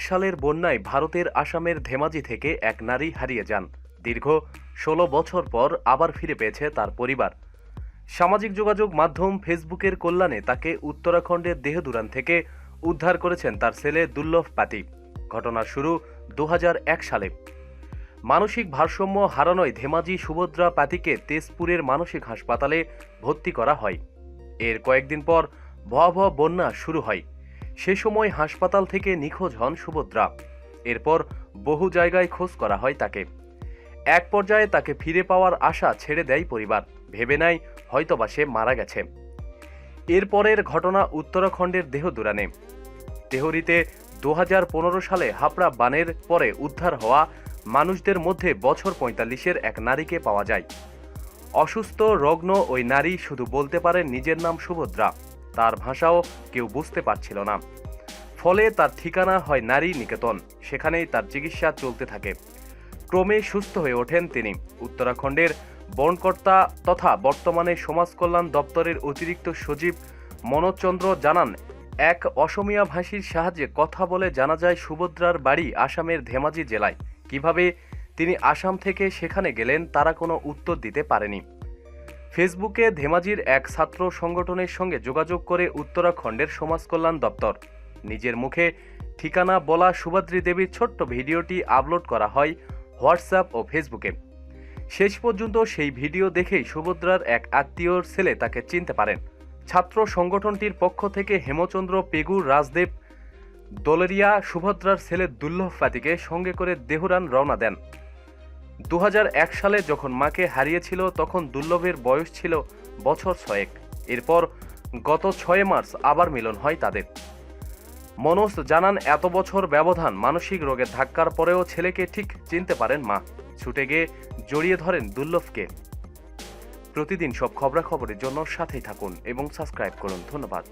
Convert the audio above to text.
সালের বন্যায় ভারতের আসামের ধেমাজি থেকে এক নারী হারিয়ে যান। দীর্ঘ ষোলো বছর পর আবার ফিরে পেয়েছে তার পরিবার। সামাজিক যোগাযোগ মাধ্যম ফেসবুকের কল্যাণে তাকে উত্তরাখণ্ডের দেহদুরান থেকে উদ্ধার করেছেন তার ছেলে দুর্লভ পাতি। ঘটনার শুরু দু হাজার এক সালে। মানসিক ভারসাম্য হারানোয় ধেমাজি সুভদ্রা পাতিকে তেজপুরের মানসিক হাসপাতালে ভর্তি করা হয়। এর কয়েকদিন পর ভয়াবহ বন্যা শুরু হয়। সে সময় হাসপাতাল থেকে নিখোঁজ হন সুভদ্রা। এরপর বহু জায়গায় খোঁজ করা হয় তাকে। এক পর্যায়ে তাকে ফিরে পাওয়ার আশা ছেড়ে দেয় পরিবার। ভেবে নেয় হয়তোবা সে মারা গেছে। এরপরের ঘটনা উত্তরাখণ্ডের দেহদুরানে। তেহরিতে দু হাজার সালে হাপড়া বানের পরে উদ্ধার হওয়া মানুষদের মধ্যে বছর পঁয়তাল্লিশের এক নারীকে পাওয়া যায়। অসুস্থ, রগ্ন ওই নারী শুধু বলতে পারেন নিজের নাম সুভদ্রা। তার ভাষাও কেউ বুঝতে পারছিল না। ফলে তার ঠিকানা হয় নারী নিকেতন, সেখানেই তার চিকিৎসা চলতে থাকে। ক্রমে সুস্থ হয়ে ওঠেন তিনি। উত্তরাখণ্ডের বনকর্তা তথা বর্তমানে সমাজ কল্যাণ দপ্তরের অতিরিক্ত সচিব মনোজচন্দ্র জানান, এক অসমিয়া ভাষীর সাহায্যে কথা বলে জানা যায় সুভদ্রার বাড়ি আসামের ধেমাজি জেলায়। কীভাবে তিনি আসাম থেকে সেখানে গেলেন তারা কোনো উত্তর দিতে পারেনি। ফেসবুকে ধেমাজির এক ছাত্র সংগঠনের সঙ্গে যোগাযোগ করে উত্তরাখণ্ডের সমাজ কল্যাণ দপ্তর। নিজের মুখে ঠিকানা বলা সুভদ্রী দেবীর ছোট্ট ভিডিওটি আপলোড করা হয় হোয়াটসঅ্যাপ ও ফেসবুকে। শেষ পর্যন্ত সেই ভিডিও দেখেই সুভদ্রার এক আত্মীয়র ছেলে তাকে চিনতে পারেন। ছাত্র সংগঠনটির পক্ষ থেকে হেমচন্দ্র পেগুর রাজদেব দোলেরিয়া সুভদ্রার ছেলে দুর্লভ পাতিকে সঙ্গে করে দেহুরান রওনা দেন। দু হাজার এক সালে যখন মাকে হারিয়েছিল, তখন দুর্লভের বয়স ছিল বছর ছয়েক। এরপর গত ছয় মার্চ আবার মিলন হয় তাদের। মনোজ জানান, এত বছর ব্যবধান মানসিক রোগের ধাক্কার পরেও ছেলেকে ঠিক চিনতে পারেন মা। ছুটে গিয়ে জড়িয়ে ধরেন দুর্লভকে। প্রতিদিন সব খবরাখবরের জন্য সাথেই থাকুন এবং সাবস্ক্রাইব করুন। ধন্যবাদ।